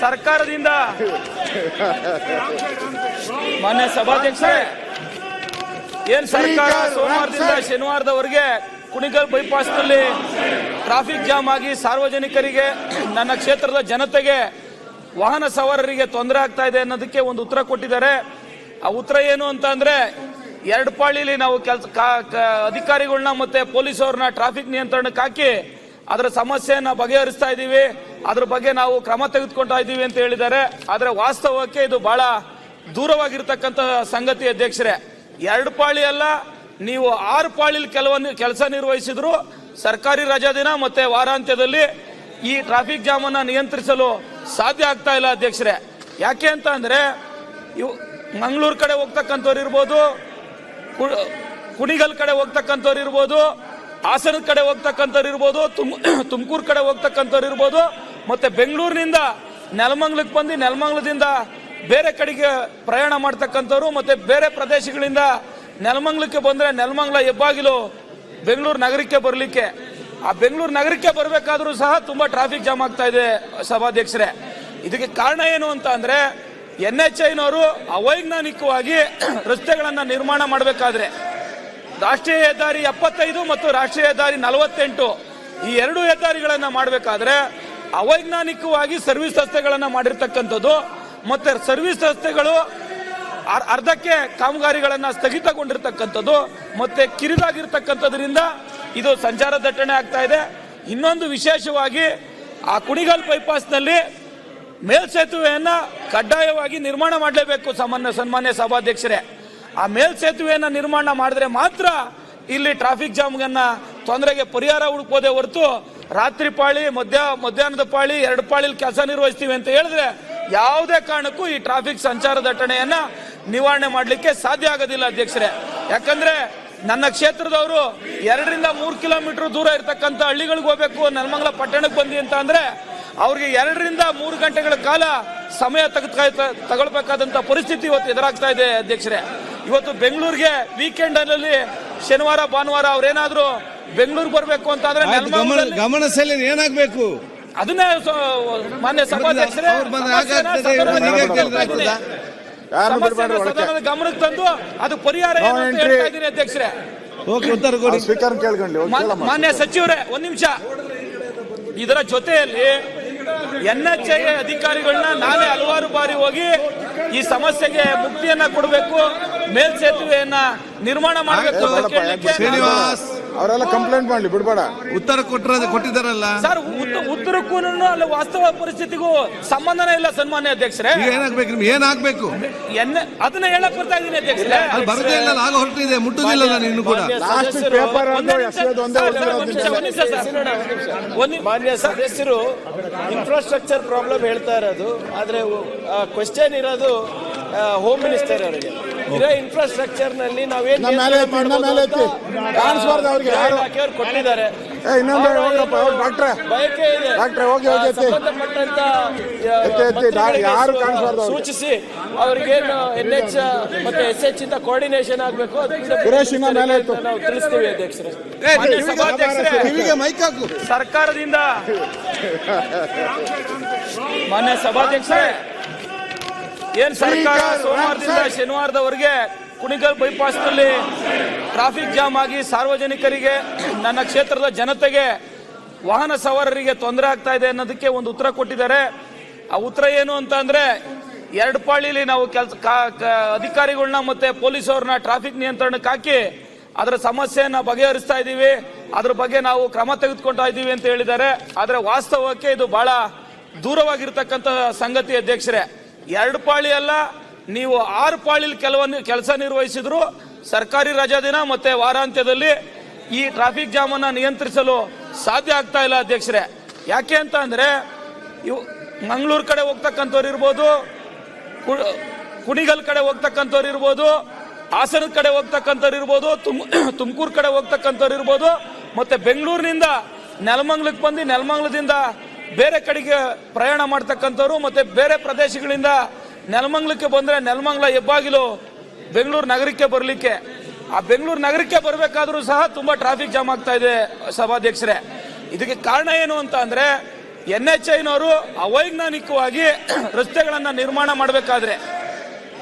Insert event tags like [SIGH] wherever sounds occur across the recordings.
ಸರ್ಕಾರದಿಂದ ಮಾನ್ಯ ಸಭಾಧ್ಯಕ್ಷರೇ ಏನ್ ಸರ್ಕಾರ ಸೋಮವಾರದಿಂದ ಶನಿವಾರದವರೆಗೆ ಕುಣಿಗಲ್ ಬೈಪಾಸ್ನಲ್ಲಿ ಟ್ರಾಫಿಕ್ ಜಾಮ್ ಆಗಿ ಸಾರ್ವಜನಿಕರಿಗೆ ನನ್ನ ಕ್ಷೇತ್ರದ ಜನತೆಗೆ ವಾಹನ ಸವಾರರಿಗೆ ತೊಂದರೆ ಆಗ್ತಾ ಇದೆ ಅನ್ನೋದಕ್ಕೆ ಒಂದು ಉತ್ತರ ಕೊಟ್ಟಿದ್ದಾರೆ. ಆ ಉತ್ತರ ಏನು ಅಂತ ಅಂದ್ರೆ ಎರಡು ಪಾಳಿಲಿ ನಾವು ಕೆಲಸ ಅಧಿಕಾರಿಗಳನ್ನ ಮತ್ತೆ ಪೊಲೀಸ್ ಅವ್ರನ್ನ ಟ್ರಾಫಿಕ್ ನಿಯಂತ್ರಣಕ್ಕೆ ಹಾಕಿ ಅದರ ಸಮಸ್ಯೆಯನ್ನ ಬಗೆಹರಿಸ್ತಾ ಇದ್ದೀವಿ. ಅದ್ರ ಬಗ್ಗೆ ನಾವು ಕ್ರಮ ತೆಗೆದುಕೊಳ್ತಾ ಇದ್ದೀವಿ ಅಂತ ಹೇಳಿದ್ದಾರೆ. ಆದರೆ ವಾಸ್ತವಕ್ಕೆ ಇದು ಬಹಳ ದೂರವಾಗಿರ್ತಕ್ಕಂಥ ಸಂಗತಿ ಅಧ್ಯಕ್ಷರೇ. ಎರಡು ಪಾಳಿ ಅಲ್ಲ, ನೀವು ಆರು ಪಾಳಿಲಿ ಕೆಲವೊಂದು ಕೆಲಸ ನಿರ್ವಹಿಸಿದ್ರು, ಸರ್ಕಾರಿ ರಜಾ ದಿನ ಮತ್ತೆ ವಾರಾಂತ್ಯದಲ್ಲಿ ಈ ಟ್ರಾಫಿಕ್ ಜಾಮ್ ಅನ್ನ ನಿಯಂತ್ರಿಸಲು ಸಾಧ್ಯ ಆಗ್ತಾ ಇಲ್ಲ ಅಧ್ಯಕ್ಷರೇ. ಯಾಕೆ ಅಂತ ಅಂದ್ರೆ, ಇವು ಮಂಗಳೂರು ಕಡೆ ಹೋಗ್ತಕ್ಕಂಥವ್ರು ಇರ್ಬೋದು ಕುಣಿಗಲ್ ಕಡೆ ಹೋಗ್ತಕ್ಕಂಥವ್ರು ಇರ್ಬೋದು ಹಾಸನದ ಕಡೆ ಹೋಗ್ತಕ್ಕಂಥವ್ರು ಇರ್ಬೋದು, ತುಮ್, [COUGHS] ತುಮಕೂರು ಕಡೆ ಹೋಗ್ತಕ್ಕಂಥವ್ರು ಇರ್ಬೋದು, ಮತ್ತೆ ಬೆಂಗಳೂರಿನಿಂದ ನೆಲಮಂಗ್ಲಕ್ಕೆ ಬಂದು ನೆಲಮಂಗ್ಲದಿಂದ ಬೇರೆ ಕಡೆಗೆ ಪ್ರಯಾಣ ಮಾಡ್ತಕ್ಕಂಥವ್ರು, ಮತ್ತೆ ಬೇರೆ ಪ್ರದೇಶಗಳಿಂದ ನೆಲಮಂಗ್ಲಕ್ಕೆ ಬಂದ್ರೆ ನೆಲಮಂಗ್ಲ ಹೆಬ್ಬಾಗಿಲು ಬೆಂಗಳೂರು ನಗರಕ್ಕೆ ಬರಲಿಕ್ಕೆ. ಆ ಬೆಂಗಳೂರು ನಗರಕ್ಕೆ ಬರಬೇಕಾದ್ರೂ ಸಹ ತುಂಬಾ ಟ್ರಾಫಿಕ್ ಜಾಮ್ ಆಗ್ತಾ ಇದೆ ಸಭಾಧ್ಯಕ್ಷರೇ. ಇದಕ್ಕೆ ಕಾರಣ ಏನು ಅಂತ ಅಂದರೆ ಎನ್ ಎಚ್ ಐನವರು ಅವೈಜ್ಞಾನಿಕವಾಗಿ [COUGHS] ರಸ್ತೆಗಳನ್ನು ನಿರ್ಮಾಣ ಮಾಡಬೇಕಾದ್ರೆ ರಾಷ್ಟ್ರೀಯ ಹೆದ್ದಾರಿ ಎಪ್ಪತ್ತೈದು ಮತ್ತು ರಾಷ್ಟ್ರೀಯ ಹೆದ್ದಾರಿ ನಲವತ್ತೆಂಟು. ಈ ಎರಡು ಹೆದ್ದಾರಿಗಳನ್ನು ಮಾಡಬೇಕಾದ್ರೆ ಅವೈಜ್ಞಾನಿಕವಾಗಿ ಸರ್ವಿಸ್ ರಸ್ತೆಗಳನ್ನು ಮಾಡಿರ್ತಕ್ಕಂಥದ್ದು ಮತ್ತೆ ಸರ್ವಿಸ್ ರಸ್ತೆಗಳು ಅರ್- ಅರ್ಧಕ್ಕೆ ಕಾಮಗಾರಿಗಳನ್ನ ಸ್ಥಗಿತಗೊಂಡಿರ್ತಕ್ಕಂಥದ್ದು ಮತ್ತೆ ಕಿರಿದಾಗಿರ್ತಕ್ಕಂಥದ್ರಿಂದ ಇದು ಸಂಚಾರ ದಟ್ಟಣೆ ಆಗ್ತಾ ಇದೆ. ಇನ್ನೊಂದು ವಿಶೇಷವಾಗಿ ಆ ಕುಣಿಗಲ್ ಬೈಪಾಸ್ನಲ್ಲಿ ಮೇಲ್ಸೇತುವೆಯನ್ನು ಕಡ್ಡಾಯವಾಗಿ ನಿರ್ಮಾಣ ಮಾಡಲೇಬೇಕು, ಸಾಮಾನ್ಯ ಸನ್ಮಾನ್ಯ ಸಭಾಧ್ಯಕ್ಷರೇ. ಆ ಮೇಲ್ಸೇತುವೆಯನ್ನು ನಿರ್ಮಾಣ ಮಾಡಿದ್ರೆ ಮಾತ್ರ ಇಲ್ಲಿ ಟ್ರಾಫಿಕ್ ಜಾಮ್ಗನ್ನ ತೊಂದರೆಗೆ ಪರಿಹಾರ ಹುಡುಕೋದೆ ಹೊರತು ರಾತ್ರಿ ಪಾಳಿ, ಮಧ್ಯ, ಮಧ್ಯಾಹ್ನದ ಪಾಳಿ, ಎರಡು ಪಾಳಿಲಿ ಕೆಲಸ ನಿರ್ವಹಿಸ್ತೀವಿ ಅಂತ ಹೇಳಿದ್ರೆ ಯಾವುದೇ ಕಾರಣಕ್ಕೂ ಈ ಟ್ರಾಫಿಕ್ ಸಂಚಾರ ದಟ್ಟಣೆಯನ್ನ ನಿವಾರಣೆ ಮಾಡಲಿಕ್ಕೆ ಸಾಧ್ಯ ಆಗೋದಿಲ್ಲ ಅಧ್ಯಕ್ಷರೇ. ಯಾಕಂದ್ರೆ ನನ್ನ ಕ್ಷೇತ್ರದವರು ಎರಡರಿಂದ ಮೂರು ಕಿಲೋಮೀಟರ್ ದೂರ ಇರತಕ್ಕಂಥ ಹಳ್ಳಿಗಳಿಗೆ ಹೋಗ್ಬೇಕು, ನೆಲಮಂಗಲ ಪಟ್ಟಣಕ್ಕೆ ಬಂದಿ ಅಂತ ಅಂದ್ರೆ ಅವ್ರಿಗೆ ಎರಡರಿಂದ ಮೂರು ಗಂಟೆಗಳ ಕಾಲ ಸಮಯ ತೆಗೆದು ತಗೊಳ್ಬೇಕಾದಂತ ಪರಿಸ್ಥಿತಿ ಇವತ್ತು ಎದುರಾಗ್ತಾ ಇದೆ ಅಧ್ಯಕ್ಷರೇ. ಇವತ್ತು ಬೆಂಗಳೂರಿಗೆ ವೀಕೆಂಡ್ ಅಲ್ಲಿ ಶನಿವಾರ ಭಾನುವಾರ ಅವ್ರೇನಾದ್ರೂ ಬೆಂಗಳೂರಿಗೆ ಬರಬೇಕು ಅಂತ ಅಂದ್ರೆ ಆಯ್ತು, ಗಮನ ಗಮನ ಏನಾಗ್ಬೇಕು? ಅದನ್ನೇ ಸೊ- ಮಾನ್ಯ ಸಭಾಧ್ಯಕ್ಷರೇ ಗಮನಕ್ಕೆ ತಂದು ಅದು ಪರಿಹಾರ ಏನು ಅಂತ ಹೇಳ್ತಾ ಇದ್ದೀನಿ ಅಧ್ಯಕ್ಷರೇ. ಓಕೆ ಉತ್ತರ ಕೊಡಿ. ಸ್ಪೀಕರ್ ಕೇಳ್ಕೊಂಡ್ಲಿ ಹೋಗಿ ಮಾನ್ಯ ಸಚಿವರೇ ಒಂದ್ ನಿಮಿಷ. ಇದರ ಜೊತೆಯಲ್ಲಿ ಎನ್ ಎಚ್ ಐ ಅಧಿಕಾರಿಗಳನ್ನ ನಾನೇ ಹಲವಾರು ಬಾರಿ ಹೋಗಿ ಈ ಸಮಸ್ಯೆಗೆ ಮುಕ್ತಿಯನ್ನ ಕೊಡಬೇಕು. ಮೇಲ್ಸೇತುವೆಯನ್ನ ನಿರ್ಮಾಣ ಮಾಡಬೇಕು ಶ್ರೀನಿವಾಸ್. ಅವರೆಲ್ಲ ಕಂಪ್ಲೇಂಟ್ ಮಾಡ್ಲಿ ಬಿಡ್ಬೇಡ. ಉತ್ತರ ಕೊಟ್ಟರೆ ಕೊಟ್ಟಿದ್ದಾರಲ್ಲ? ಸರ್ ಉತ್ತ- ಉತ್ತರಕ್ಕೂ ಅಲ್ಲಿ ವಾಸ್ತವ ಪರಿಸ್ಥಿತಿಗೂ ಸಂಬಂಧನೇ ಇಲ್ಲ ಸನ್ಮಾನ್ಯ ಅಧ್ಯಕ್ಷರೇ. ಈಗ ಏನಾಗ್ಬೇಕು ನಿಮ್ಗೆ? ಏನಾಗ್ಬೇಕು? ಎನ್ನ ಅದನ್ನ ಹೇಳಕ್ ಬರ್ತಾ ಇದ್ದೀನಿ ಅಧ್ಯಕ್ಷರೇ. ಅಲ್ಲಿ ಬರದೇ ಇಲ್ಲ ಆಗ ಹೊರಟಿದೆ ಮುಟ್ಟುದಿಲ್ಲಲ್ಲ ನೀನು ಕೂಡ. ಲಾಸ್ಟ್ ಪೇಪರ್ ಒಂದೇ ಒಂದು ನಿಮಿಷ, ಎಸೆಯೋದು ಒಂದೇ ಸರ್, ಒಂದು ಒಂದ್ ನಿಮಿಷ, ಒಂದ್ ನಿಮಿಷ, ಸರ್. ಒಂದ್ ನಿಮಿಷ. ಮಾನ್ಯ ಸದಸ್ಯರು ಇನ್ಫ್ರಾಸ್ಟ್ರಕ್ಚರ್ ಪ್ರಾಬ್ಲಮ್ ಹೇಳ್ತಾ ಇರೋದು. ಆದ್ರೆ ಕ್ವೆಶ್ಚನ್ ಇರೋದು ಹೋಮ್ ಮಿನಿಸ್ಟರ್ ಅವರಿಗೆ. ಇರೋ ಇನ್ಫ್ರಾಸ್ಟ್ರಕ್ಚರ್ನಲ್ಲಿ ನಾವೇನು ನಮ್ಮ ಮೇಲೆ ಎತ್ತಿ, ಮೇಲೆ ಎತ್ತಿ. ಕಾಣಿಸ್ಬಾರ್ದು ಅವ್ರಿಗೆ. ಇಲಾಖೆಯವರು ಕೊಟ್ಟಿದ್ದಾರೆ ಇನ್ನೊಂದು ಹೋಗಪ್ಪ, ಡಾಕ್ಟ್ರೆ. ಬಯಕೆ ಇದೆ ಡಾಕ್ಟ್ರೆ, ಹೋಗಿ, ಹೋಗಿ. ಸಂಬಂಧಪಟ್ಟಂತ ಯಾರು ಕಾಣಿಸ್ಬಾರ್ದು. ಸೂಚಿಸಿ ಅವ್ರಿಗೇನು ಎನ್ ಎಚ್ ಮತ್ತೆ ಎಸ್ ಎಚ್ ಇಂದ ಕೋಆರ್ಡಿನೇಷನ್ ಆಗಬೇಕು ಸುರೇಶ್ ಇನ್ನ ಮೇಲೆ ಎತ್ತು. ನಾವು ತಿಳಿಸ್ತೀವಿ ಅಧ್ಯಕ್ಷರೇ ಮೈಕ್ ಹಾಕು ಸರ್ಕಾರದಿಂದ ಮಾನ್ಯ ಸಭಾಧ್ಯಕ್ಷರೇ ಏನ್ ಸರ್ಕಾರ ಸೋಮವಾರದಿಂದ ಶನಿವಾರದವರೆಗೆ ಕುಣಿಗಲ್ ಬೈಪಾಸ್ನಲ್ಲಿ ಟ್ರಾಫಿಕ್ ಜಾಮ್ ಆಗಿ ಸಾರ್ವಜನಿಕರಿಗೆ, ನನ್ನ ಕ್ಷೇತ್ರದ ಜನತೆಗೆ ವಾಹನ ಸವಾರರಿಗೆ ತೊಂದರೆ ಆಗ್ತಾ ಇದೆ ಅನ್ನೋದಕ್ಕೆ ಒಂದು ಉತ್ತರ ಕೊಟ್ಟಿದ್ದಾರೆ. ಆ ಉತ್ತರ ಏನು ಅಂತ ಅಂದ್ರೆ, ಎರಡು ಪಾಳಿಲಿ ನಾವು ಕೆಲಸ ಅಧಿಕಾರಿಗಳನ್ನ ಮತ್ತೆ ಪೊಲೀಸ್ ಅವ್ರನ್ನ ಟ್ರಾಫಿಕ್ ನಿಯಂತ್ರಣಕ್ಕೆ ಹಾಕಿ ಅದರ ಸಮಸ್ಯೆಯನ್ನ ಬಗೆಹರಿಸ್ತಾ ಇದ್ದೀವಿ. ಅದ್ರ ಬಗ್ಗೆ ನಾವು ಕ್ರಮ ತೆಗೆದುಕೊಳ್ತಾ ಇದ್ದೀವಿ ಅಂತ ಹೇಳಿದ್ದಾರೆ. ಆದ್ರೆ ವಾಸ್ತವಕ್ಕೆ ಇದು ಬಹಳ ದೂರವಾಗಿರ್ತಕ್ಕಂಥ ಸಂಗತಿ ಅಧ್ಯಕ್ಷರೇ. ಎರಡು ಪಾಳಿ ಅಲ್ಲ ನೀವು ಆರು ಪಾಳಿಲಿ ಕೆಲವೊಂದು ಕೆಲಸ ನಿರ್ವಹಿಸಿದ್ರು, ಸರ್ಕಾರಿ ರಜಾ ದಿನ ಮತ್ತೆ ವಾರಾಂತ್ಯದಲ್ಲಿ ಈ ಟ್ರಾಫಿಕ್ ಜಾಮ್ ಅನ್ನ ನಿಯಂತ್ರಿಸಲು ಸಾಧ್ಯ ಆಗ್ತಾ ಇಲ್ಲ ಅಧ್ಯಕ್ಷರೇ. ಯಾಕೆ ಅಂತ ಅಂದ್ರೆ, ಇವು ಮಂಗಳೂರು ಕಡೆ ಹೋಗ್ತಕ್ಕಂಥವ್ರು ಇರ್ಬೋದು ಕುಣಿಗಲ್ ಕಡೆ ಹೋಗ್ತಕ್ಕಂಥವ್ರು ಇರ್ಬೋದು ಹಾಸನದ ಕಡೆ ಹೋಗ್ತಕ್ಕಂಥವ್ರು ಇರ್ಬೋದು, ತುಮ್, [COUGHS] ತುಮಕೂರು ಕಡೆ ಹೋಗ್ತಕ್ಕಂಥವ್ರು ಇರ್ಬೋದು, ಮತ್ತೆ ಬೆಂಗಳೂರಿನಿಂದ ನೆಲಮಂಗ್ಲಕ್ಕೆ ಬಂದು ನೆಲಮಂಗ್ಲದಿಂದ ಬೇರೆ ಕಡೆಗೆ ಪ್ರಯಾಣ ಮಾಡ್ತಕ್ಕಂಥವ್ರು, ಮತ್ತೆ ಬೇರೆ ಪ್ರದೇಶಗಳಿಂದ ನೆಲಮಂಗ್ಲಕ್ಕೆ ಬಂದ್ರೆ ನೆಲಮಂಗ್ಲ, ಹೆಬ್ಬಾಗಿಲು ಬೆಂಗಳೂರು ನಗರಕ್ಕೆ ಬರಲಿಕ್ಕೆ. ಆ ಬೆಂಗಳೂರು ನಗರಕ್ಕೆ ಬರಬೇಕಾದ್ರೂ ಸಹ ತುಂಬಾ ಟ್ರಾಫಿಕ್ ಜಾಮ್ ಆಗ್ತಾ ಇದೆ ಸಭಾಧ್ಯಕ್ಷರೇ. ಇದಕ್ಕೆ ಕಾರಣ ಏನು ಅಂತ ಅಂದ್ರೆ ಎನ್ ಎಚ್ ಐನವರು ಅವೈಜ್ಞಾನಿಕವಾಗಿ [CLEARS THROAT] ರಸ್ತೆಗಳನ್ನ ನಿರ್ಮಾಣ ಮಾಡಬೇಕಾದ್ರೆ,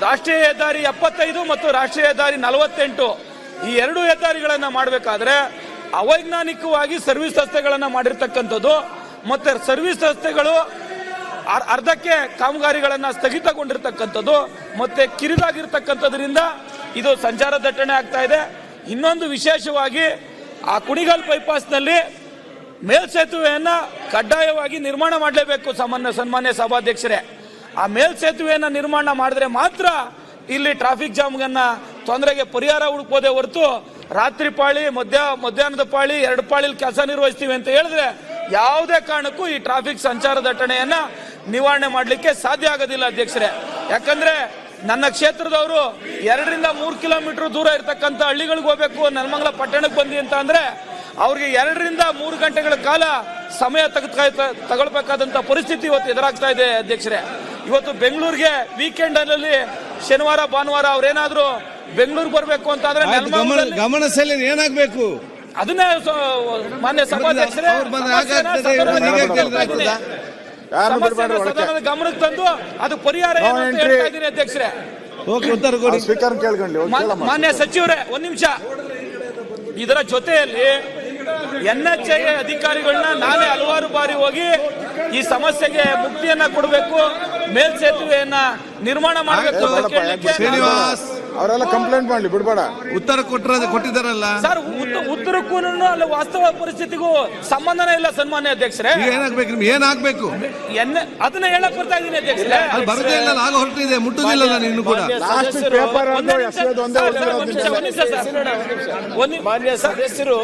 ರಾಷ್ಟ್ರೀಯ ಹೆದ್ದಾರಿ ಎಪ್ಪತ್ತೈದು ಮತ್ತು ರಾಷ್ಟ್ರೀಯ ಹೆದ್ದಾರಿ ನಲವತ್ತೆಂಟು, ಈ ಎರಡು ಹೆದ್ದಾರಿಗಳನ್ನ ಮಾಡಬೇಕಾದ್ರೆ ಅವೈಜ್ಞಾನಿಕವಾಗಿ ಸರ್ವಿಸ್ ರಸ್ತೆಗಳನ್ನ ಮಾಡಿರ್ತಕ್ಕಂಥದ್ದು. ಮತ್ತೆ ಸರ್ವಿಸ್ ರಸ್ತೆಗಳು ಅರ್ಧಕ್ಕೆ ಕಾಮಗಾರಿಗಳನ್ನ ಸ್ಥಗಿತಗೊಂಡಿರ್ತಕ್ಕಂಥದ್ದು ಮತ್ತೆ ಕಿರಿದಾಗಿರ್ತಕ್ಕಂಥದ್ರಿಂದ ಇದು ಸಂಚಾರ ದಟ್ಟಣೆ ಆಗ್ತಾ ಇದೆ. ಇನ್ನೊಂದು ವಿಶೇಷವಾಗಿ ಆ ಕುಣಿಗಲ್ ಬೈಪಾಸ್ನಲ್ಲಿ ಮೇಲ್ಸೇತುವೆಯನ್ನು ಕಡ್ಡಾಯವಾಗಿ ನಿರ್ಮಾಣ ಮಾಡಲೇಬೇಕು ಸಾಮಾನ್ಯ ಸನ್ಮಾನ್ಯ ಸಭಾಧ್ಯಕ್ಷರೇ. ಆ ಮೇಲ್ಸೇತುವೆಯನ್ನು ನಿರ್ಮಾಣ ಮಾಡಿದ್ರೆ ಮಾತ್ರ ಇಲ್ಲಿ ಟ್ರಾಫಿಕ್ ಜಾಮ್ಗನ್ನು ತೊಂದರೆಗೆ ಪರಿಹಾರ ಹುಡುಕೋದೆ ಹೊರತು ರಾತ್ರಿ ಪಾಳಿ, ಮಧ್ಯ, ಮಧ್ಯಾಹ್ನದ ಪಾಳಿ, ಎರಡು ಪಾಳಿಲಿ ಕೆಲಸ ನಿರ್ವಹಿಸ್ತೀವಿ ಅಂತ ಹೇಳಿದ್ರೆ ಯಾವುದೇ ಕಾರಣಕ್ಕೂ ಈ ಟ್ರಾಫಿಕ್ ಸಂಚಾರ ದಟ್ಟಣೆಯನ್ನ ನಿವಾರಣೆ ಮಾಡಲಿಕ್ಕೆ ಸಾಧ್ಯ ಆಗೋದಿಲ್ಲ ಅಧ್ಯಕ್ಷರೇ. ಯಾಕಂದ್ರೆ ನನ್ನ ಕ್ಷೇತ್ರದವರು ಎರಡರಿಂದ ಮೂರು ಕಿಲೋಮೀಟರ್ ದೂರ ಇರತಕ್ಕಂಥ ಹಳ್ಳಿಗಳಿಗೆ ಹೋಗ್ಬೇಕು ನೆಲಮಂಗಲ ಪಟ್ಟಣಕ್ಕೆ ಬಂದಿ ಅಂತ ಅಂದ್ರೆ ಅವ್ರಿಗೆ ಎರಡರಿಂದ ಮೂರು ಗಂಟೆಗಳ ಕಾಲ ಸಮಯ ತೆಗೆದು ತಗೊಳ್ಬೇಕಾದಂಥ ಪರಿಸ್ಥಿತಿ ಇವತ್ತು ಎದುರಾಗ್ತಾ ಇದೆ ಅಧ್ಯಕ್ಷರೇ. ಇವತ್ತು ಬೆಂಗಳೂರಿಗೆ ವೀಕೆಂಡ್ ಅಲ್ಲಿ ಶನಿವಾರ ಭಾನುವಾರ ಅವರೇನಾದರೂ ಬೆಂಗಳೂರು ಬರಬೇಕು ಅಂತ ಅಂದ್ರೆ ಗಮನಸಲ್ಲಿ ಗಮನ ಏನಾಗ್ಬೇಕು? ಅದನ್ನೇ ಮಾನ್ಯ ಸಭಾಧ್ಯಕ್ಷರೇ ಗಮನಕ್ಕೆ ತಂದು ಅದು ಪರಿಹಾರ ಏನು ಅಂತ ಹೇಳ್ತಾ ಇದ್ದೀನಿ ಅಧ್ಯಕ್ಷರೇ? ಮಾನ್ಯ ಸಚಿವರೇ ಒಂದ್ ನಿಮಿಷ. ಇದರ ಜೊತೆಯಲ್ಲಿ ಎನ್ ಎಚ್ ಐ ಅಧಿಕಾರಿಗಳನ್ನ ನಾನೇ ಹಲವಾರು ಬಾರಿ ಹೋಗಿ ಈ ಸಮಸ್ಯೆಗೆ ಮುಕ್ತಿಯನ್ನ ಕೊಡಬೇಕು ಮೇಲ್ಸೇತುವೆಯನ್ನ ನಿರ್ಮಾಣ ಮಾಡಬೇಕು ಅಂತ ನೋಡಪ್ಪ, ಕೇಳಲಿಕ್ಕೆ ಶ್ರೀನಿವಾಸ್. ಅವರೆಲ್ಲ ಕಂಪ್ಲೇಂಟ್ ಮಾಡ್ಲಿ ಬಿಡ್ಬೇಡ. ಉತ್ತರ ಕೊಟ್ಟರೆ ಕೊಟ್ಟಿದ್ದಾರಲ್ಲ. ಸರ್ ಉತ್ತರ ಉತ್ತರಕ್ಕೂ ಅಲ್ಲಿ ವಾಸ್ತವ ಪರಿಸ್ಥಿತಿಗೂ ಸಂಬಂಧನೇ ಇಲ್ಲ ಸನ್ಮಾನ್ಯ ಅಧ್ಯಕ್ಷರೇ. ಈಗ ಏನಾಗ್ಬೇಕು ನಿಮ್ಗೆ? ಏನಾಗ್ಬೇಕು? ಎನ್ ಅದನ್ನ ಹೇಳಕ್ ಬರ್ತಾ ಇದ್ದೀನಿ ಅಧ್ಯಕ್ಷರೇ. ಅಲ್ಲಿ ಬರದೇ ಇಲ್ಲ ಆಗ ಹೊರಟಿದೆ ಮುಟ್ಟುದಿಲ್ಲ ನೀನು ಕೂಡ. ಲಾಸ್ಟ್ ಸದಸ್ಯರು- ಪೇಪರ್ ಒಂದೇ ಅಷ್ಟೇ ನಿಮಿಷ, ಎಸೆಯೋದು ಒಂದೇ ಸರ್, ಒಂದ್ ನಿಮಿಷ, ಒಂದ್ ನಿಮಿಷ ಸರ್. ಸಿನೋಡ, ಒಂದ್ ನಿಮಿಷ. ಮಾನ್ಯ ಸದಸ್ಯರು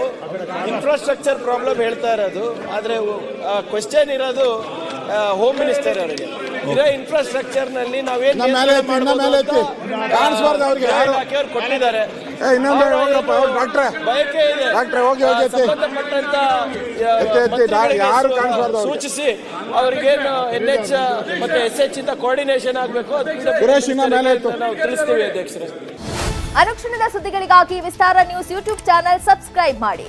ಇನ್ಫ್ರಾಸ್ಟ್ರಕ್ಚರ್ ಪ್ರಾಬ್ಲಮ್ ಹೇಳ್ತಾ ಇರೋದು. ಆದ್ರೆ ಕ್ವೆಶ್ಚನ್ ಇರೋದು ಹೋಮ್ ಮಿನಿಸ್ಟರ್ ಅವರಿಗೆ. ಇರೋ ಇನ್ಫ್ರಾಸ್ಟ್ರಕ್ಚರ್ನಲ್ಲಿ ನಾವೇನು ನಮ್ಮ ಮೇಲೆ ಎತ್ತಿ, ಮೇಲೆ ಎತ್ತಿ. ಕಾಣಿಸ್ಬಾರ್ದು ಅವ್ರಿಗೆ. ಇಲಾಖೆಯವ್ರು ಕೊಟ್ಟಿದ್ದಾರೆ. ಬಯಕೆ ಇದೆ. ಸಂಬಂಧಪಟ್ಟಂತ ಯಾರು. ಸೂಚಿಸಿ ಅವ್ರಿಗೇನು ಎನ್ ಎಚ್ ಮತ್ತೆ ಎಸ್ ಎಚ್ ಇಂದ ಕೋಆರ್ಡಿನೇಷನ್ ಆಗಬೇಕು. ನಾವು ತಿಳಿಸ್ತೀವಿ ಅಧ್ಯಕ್ಷರೇ ಅನುಕ್ಷಣದ ಸುದ್ದಿಗಳಿಗಾಗಿ Vistara news YouTube channel subscribe ಮಾಡಿ